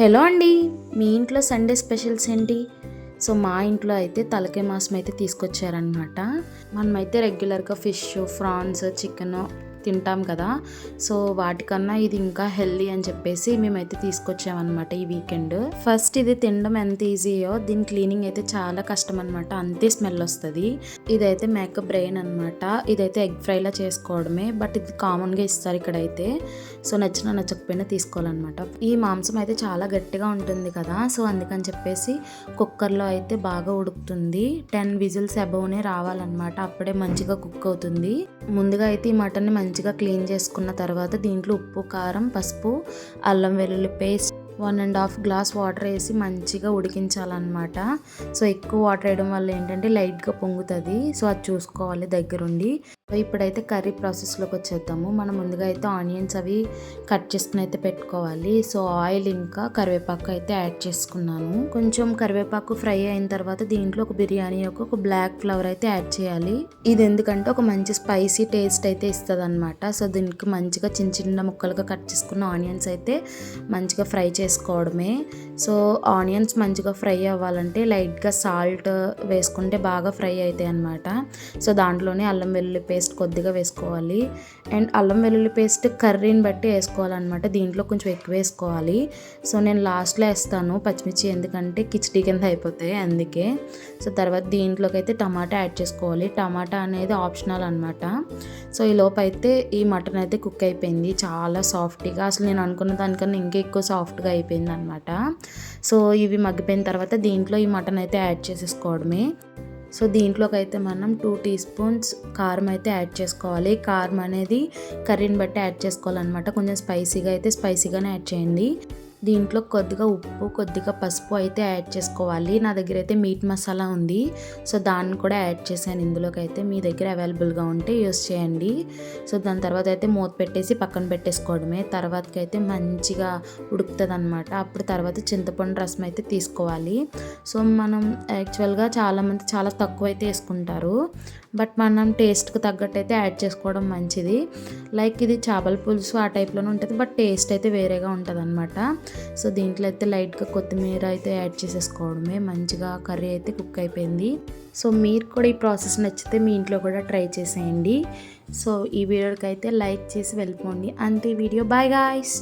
Hello అండి మీ ఇంట్లో Sunday specials ఏంటి? సో మా ఇంట్లో అయితే తలకాయ మాసం అయితే తీసుకొచ్చారనమాట మనమైతే రెగ్యులర్గా ఫిష్ ఫ్రాన్స్ చికెన్ తింటాం కదా. సో వాటికన్నా ఇది ఇంకా హెల్దీ అని చెప్పేసి మేమైతే తీసుకొచ్చామన్నమాట ఈ వీకెండ్. ఫస్ట్ ఇది తినడం ఎంత ఈజీయో దీని క్లీనింగ్ అయితే చాలా కష్టం అనమాట అంతే స్మెల్ వస్తుంది. ఇదైతే మేక బ్రెయిన్ అనమాట ఇదైతే ఎగ్ ఫ్రైలా చేసుకోవడమే బట్ ఇది కామన్గా ఇస్తారు ఇక్కడైతే. సో నచ్చిన నచ్చకపోయినా తీసుకోవాలన్నమాట. ఈ మాంసం అయితే చాలా గట్టిగా ఉంటుంది కదా. సో అందుకని చెప్పేసి కుక్కర్లో అయితే బాగా ఉడుకుతుంది. టెన్ విజిల్స్ అబౌవ్నే రావాలన్నమాట. అప్పుడే మంచిగా కుక్ అవుతుంది. ముందుగా అయితే ఈ మటన్ని మంచిగా క్లీన్ చేసుకున్న తర్వాత దీంట్లో ఉప్పు కారం పసుపు అల్లం వెల్లుల్లి paste one and half glass water వేసి మంచిగా ఉడికించాలన్నమాట. సో ఎక్కువ వాటర్ వేయడం వల్ల ఏంటంటే లైట్గా పొంగుతుంది. సో అది చూసుకోవాలి దగ్గరుండి. సో ఇప్పుడైతే కర్రీ ప్రాసెస్లోకి వచ్చేద్దాము. మనం ముందుగా అయితే ఆనియన్స్ అవి కట్ చేసుకుని అయితే పెట్టుకోవాలి. సో ఆయిల్ ఇంకా కరివేపాకు అయితే యాడ్ చేసుకున్నాను. కొంచెం కరివేపాకు ఫ్రై అయిన తర్వాత దీంట్లో ఒక బిర్యానీ యొక్క ఒక బ్లాక్ ఫ్లవర్ అయితే యాడ్ చేయాలి. ఇది ఎందుకంటే ఒక మంచి స్పైసీ టేస్ట్ అయితే ఇస్తుంది అనమాట సో దీనికి మంచిగా చిన్న చిన్న ముక్కలుగా కట్ చేసుకున్న ఆనియన్స్ అయితే మంచిగా ఫ్రై వేసుకోవడమే. సో ఆనియన్స్ మంచిగా ఫ్రై అవ్వాలంటే లైట్గా సాల్ట్ వేసుకుంటే బాగా ఫ్రై అవుతాయి అనమాట సో దాంట్లోనే అల్లం వెల్లుల్లి పేస్ట్ కొద్దిగా వేసుకోవాలి. అండ్ అల్లం వెల్లుల్లి పేస్ట్ కర్రీని బట్టి వేసుకోవాలన్నమాట. దీంట్లో కొంచెం ఎక్కువ వేసుకోవాలి. సో నేను లాస్ట్లో వేస్తాను పచ్చిమిర్చి ఎందుకంటే కిచడీ కింద అయిపోతాయి అందుకే. సో తర్వాత దీంట్లోకి అయితే టమాటా యాడ్ చేసుకోవాలి. టమాటా అనేది ఆప్షనల్ అనమాట సో ఈ లోపు అయితే ఈ మటన్ అయితే కుక్ అయిపోయింది. చాలా సాఫ్ట్గా. అసలు నేను అనుకున్న దానికన్నా ఇంకా ఎక్కువ సాఫ్ట్గా అయిపోయింది అనమాట సో ఇవి మగ్గిపోయిన తర్వాత దీంట్లో ఈ మటన్ అయితే యాడ్ చేసేసుకోవడమే. సో దీంట్లోకి అయితే మనం టూ టీ స్పూన్స్ కారం అయితే యాడ్ చేసుకోవాలి. కారం అనేది కర్రీని బట్టి యాడ్ చేసుకోవాలన్నమాట కొంచెం స్పైసీగా అయితే స్పైసీగానే యాడ్ చేయండి. దీంట్లో కొద్దిగా ఉప్పు కొద్దిగా పసుపు అయితే యాడ్ చేసుకోవాలి. నా దగ్గర అయితే మీట్ మసాలా ఉంది. సో దాన్ని కూడా యాడ్ చేశాను. ఇందులోకి అయితే మీ దగ్గర అవైలబుల్గా ఉంటే యూస్ చేయండి. సో దాని తర్వాత అయితే మూత పెట్టేసి పక్కన పెట్టేసుకోవడమే. తర్వాతకి అయితే మంచిగా ఉడుకుతుంది అనమాట అప్పుడు తర్వాత చింతపండు రసం అయితే తీసుకోవాలి. సో మనం యాక్చువల్గా చాలామంది చాలా తక్కువ అయితే వేసుకుంటారు. బట్ మనం టేస్ట్కి తగ్గట్టు అయితే యాడ్ చేసుకోవడం మంచిది. లైక్ ఇది చేపల పులుసు ఆ టైప్లోనే ఉంటుంది. బట్ టేస్ట్ అయితే వేరేగా ఉంటుంది అనమాట సో దీంట్లో అయితే లైట్గా కొత్తిమీర అయితే యాడ్ చేసేసుకోవడమే. మంచిగా కర్రీ అయితే కుక్ అయిపోయింది. సో మీరు కూడా ఈ ప్రాసెస్ నచ్చితే మీ ఇంట్లో కూడా ట్రై చేసేయండి. సో ఈ వీడియోకి అయితే లైక్ చేసి వెళ్ళిపోండి. అంతే వీడియో. Bye guys.